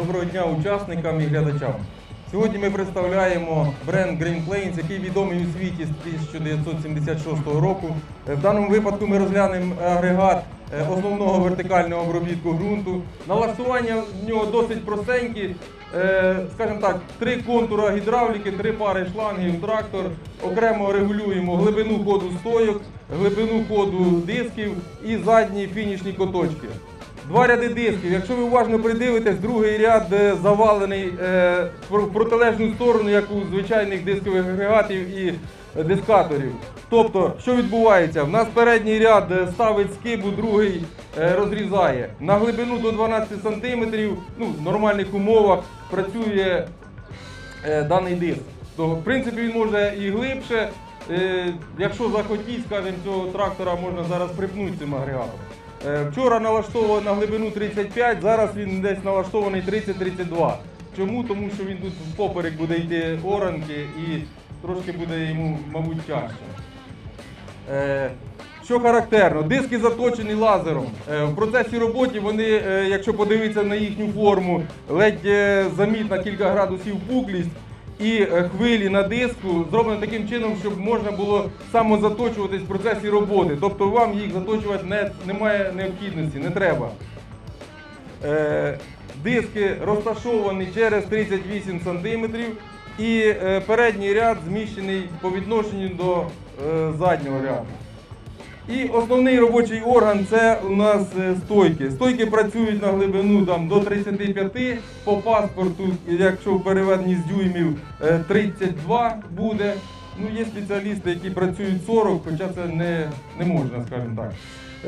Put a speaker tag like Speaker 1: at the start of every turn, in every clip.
Speaker 1: учасникам і глядачам. Сьогодні ми представляємо бренд Green Plains, який відомий у світі з 1976 року. Е, В даному випадку ми розглянемо агрегат е, основного вертикального обробітку ґрунту. Налаштування в нього досить простенькі. Е, Скажімо так, три контура гідравліки, три пари шлангів, трактор. Окремо регулюємо глибину ходу стойок, глибину ходу дисків і задні фінішні коточки. Два ряди дисків. Якщо ви уважно придивитесь, другий ряд е, завалений е, в протилежну сторону, як у звичайних дискових агрегатів і дискаторів. Тобто, що відбувається? В нас передній ряд е, ставить скибу, другий розрізає. На глибину до 12 см, ну, в нормальних умовах працює даний диск. То, в принципі, він може і глибше. Е, якщо захотіть, скажімо, цього трактора можна зараз припнути цим агрегатом. Е, вчора налаштовував на глибину 35, зараз він десь налаштований 30-32. Чому? Тому що він тут поперек буде йти оранки і трошки буде йому, мабуть, тяжче. Е, Що характерно, диски заточені лазером. Е, В процесі роботи вони, е, якщо подивитися на їхню форму, ледь е, замітна кілька градусів пуклість. І е, хвилі на диску зроблено таким чином, щоб можна було самозаточуватись в процесі роботи. Тобто вам їх заточувати не, немає необхідності, не треба. Е, диски розташовані через 38 см і е, передній ряд зміщений по відношенню до е, заднього ряду. І основний робочий орган це у нас е, стойки. Стойки працюють на глибину там, до 35, по паспорту, якщо в переведенні з дюймів е, 32 буде. Ну, є спеціалісти, які працюють 40, хоча це не, не можна, скажімо так.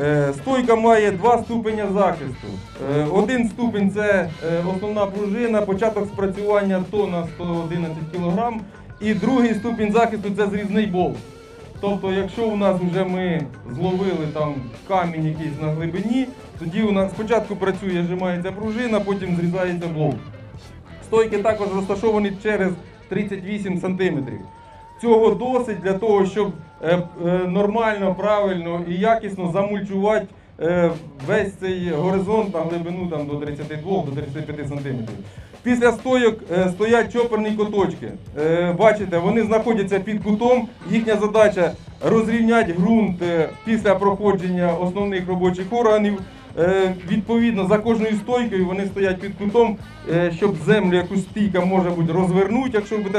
Speaker 1: Е, Стойка має два ступеня захисту. Е, Один ступень це е, основна пружина, початок спрацювання тонна 111 кг. І другий ступінь захисту це зрізний болт. Тобто, якщо у нас вже ми зловили там камінь якийсь на глибині, тоді у нас спочатку працює, зжимається пружина, потім зрізається блок. Стойки також розташовані через 38 см. Цього досить для того, щоб е, е, нормально, правильно і якісно замульчувати весь цей горизонт на глибину там, до 32 до 35 см. Після стойок е, стоять чоперні коточки. Е, бачите, вони знаходяться під кутом. Їхня задача розрівняти ґрунт е, після проходження основних робочих органів. Е, Відповідно, за кожною стойкою вони стоять під кутом, е, щоб землю, яку стійка може бути розвернути, якщо буде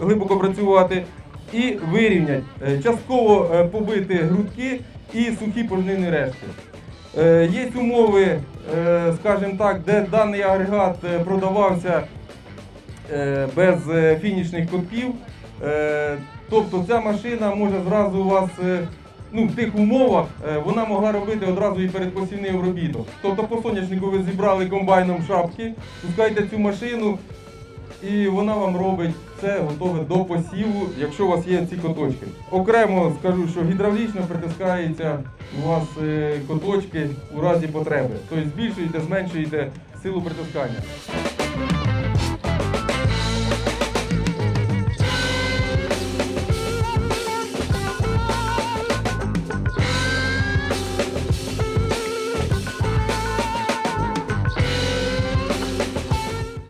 Speaker 1: глибоко, працювати, і вирівняти. Е, Частково е, побити грудки і сухі пожнивні рештки. Е, Є умови, е, скажімо так, де даний агрегат е, продавався без фінішних кутків. Е, Тобто ця машина може зразу у вас ну, в тих умовах вона могла робити одразу і передпосівний обробіток. Тобто по соняшнику ви зібрали комбайном шапки, пускаєте цю машину, і вона вам робить все готове до посіву, якщо у вас є ці коточки. Окремо скажу, що гідравлічно притискаються у вас е, коточки у разі потреби. Тобто збільшуєте, зменшуєте силу притискання.